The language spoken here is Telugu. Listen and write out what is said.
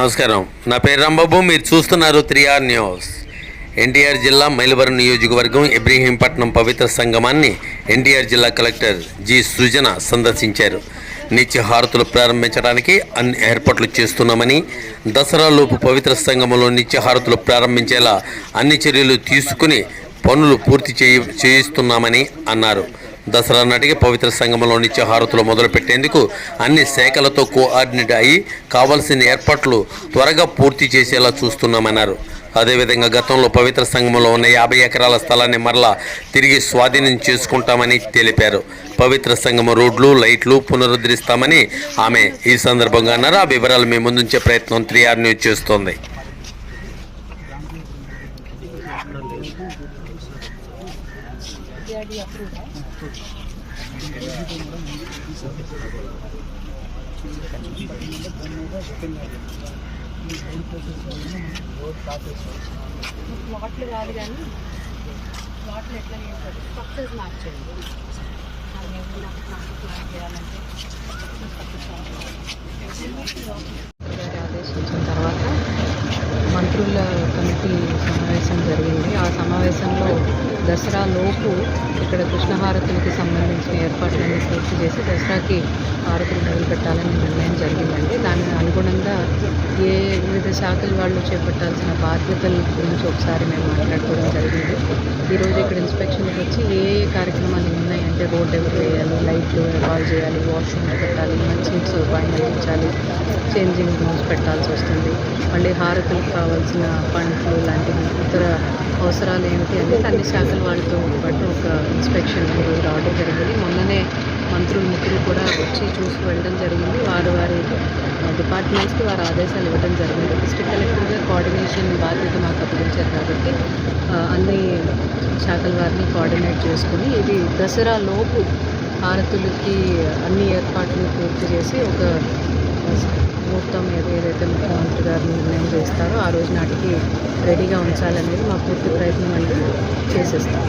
నమస్కారం. నా పేరు రాంబాబు మీరు చూస్తున్నారు త్రీ ఆర్ న్యూస్. ఎన్టీఆర్ జిల్లా మైలవరం నియోజకవర్గం ఇబ్రహీంపట్నం పవిత్ర సంగమాన్ని ఎన్టీఆర్ జిల్లా కలెక్టర్ జి సృజన సందర్శించారు. నిత్య హారతులు ప్రారంభించడానికి అన్ని ఏర్పాట్లు చేస్తున్నామని దసరాలోపు పవిత్ర సంగమంలో నిత్య హారతులు ప్రారంభించేలా అన్ని చర్యలు తీసుకుని పనులు పూర్తి చేయి చేయిస్తున్నామని అన్నారు. దసరా నాటికి పవిత్ర సంఘంలో నిత్య హారతులు మొదలుపెట్టేందుకు అన్ని శాఖలతో కోఆర్డినేట్ అయి కావలసిన ఏర్పాట్లు త్వరగా పూర్తి చేసేలా చూస్తున్నామన్నారు. అదేవిధంగా గతంలో పవిత్ర సంఘంలో ఉన్న యాభై ఎకరాల స్థలాన్ని మరలా తిరిగి స్వాధీనం చేసుకుంటామని తెలిపారు. పవిత్ర సంఘం రోడ్లు లైట్లు పునరుద్ధరిస్తామని ఆమె ఈ సందర్భంగా అన్నారు. ఆ వివరాలు మీ ముందుంచే ప్రయత్నం త్రీ ఆర్ న్యూస్ చేస్తోంది. వాటర్ కాదు కానీ వాటర్ ఎట్లా చేస్తారు స్ట్రక్చర్స్ మార్చేయండి నాకు ప్లాన్ చేయాలంటే ఆదేశించిన తర్వాత మంత్రుల కమిటీ సమావేశం జరిగింది. దసరా లోపు ఇక్కడ కృష్ణహారతులకి సంబంధించిన ఏర్పాట్లన్నీ పూర్తి చేసి దసరాకి హారతులు మొదలుపెట్టాలని నిర్ణయం జరిగిందండి. దానికి అనుగుణంగా ఏ వివిధ శాఖల వాళ్ళు చేపట్టాల్సిన బాధ్యతల గురించి ఒకసారి మేము మాట్లాడుకోవడం జరిగింది. ఈరోజు ఇక్కడ ఇన్స్పెక్షన్కి వచ్చి ఏ ఏ కార్యక్రమాలు ఉన్నాయి అంటే రోడ్ ఎవరు వేయాలి లైట్లు ఏర్పాటు చేయాలి వాష్రూమ్ పెట్టాలి మంచి సదుపాయం కల్పించాలి చేంజింగ్ రూమ్స్ పెట్టాల్సి వస్తుంది మళ్ళీ హారతులకు కావాల్సిన పండ్లు లాంటివి ఇతర అవసరాలు ఏమిటి అనేది అన్ని శాఖల వాళ్ళతో పాటు ఒక ఇన్స్పెక్షన్ ఈరోజు రావడం జరిగింది. మొన్ననే మంత్రులు ముఖ్యులు కూడా వచ్చి చూసి వెళ్ళడం జరిగింది. వారు వారి డిపార్ట్మెంట్స్కి వారు ఆదేశాలు ఇవ్వడం జరిగింది. డిస్ట్రిక్ట్ కలెక్టర్గా కోఆర్డినేషన్ బాధ్యత మాకు అప్పగించారు కాబట్టి అన్ని శాఖల వారిని కోఆర్డినేట్ చేసుకుని ఇది దసరా లోపు హారతులకి అన్ని ఏర్పాట్లు పూర్తి చేసి ఒక ముహూర్తం ఏదో ఏదైతే ముఖ్యమంత్రి గారు నిర్ణయం చేస్తారో ఆ రోజు నాటికి రెడీగా ఉంచాలనేది మా పూర్తి ప్రయత్నం అనేది చేసేస్తాం.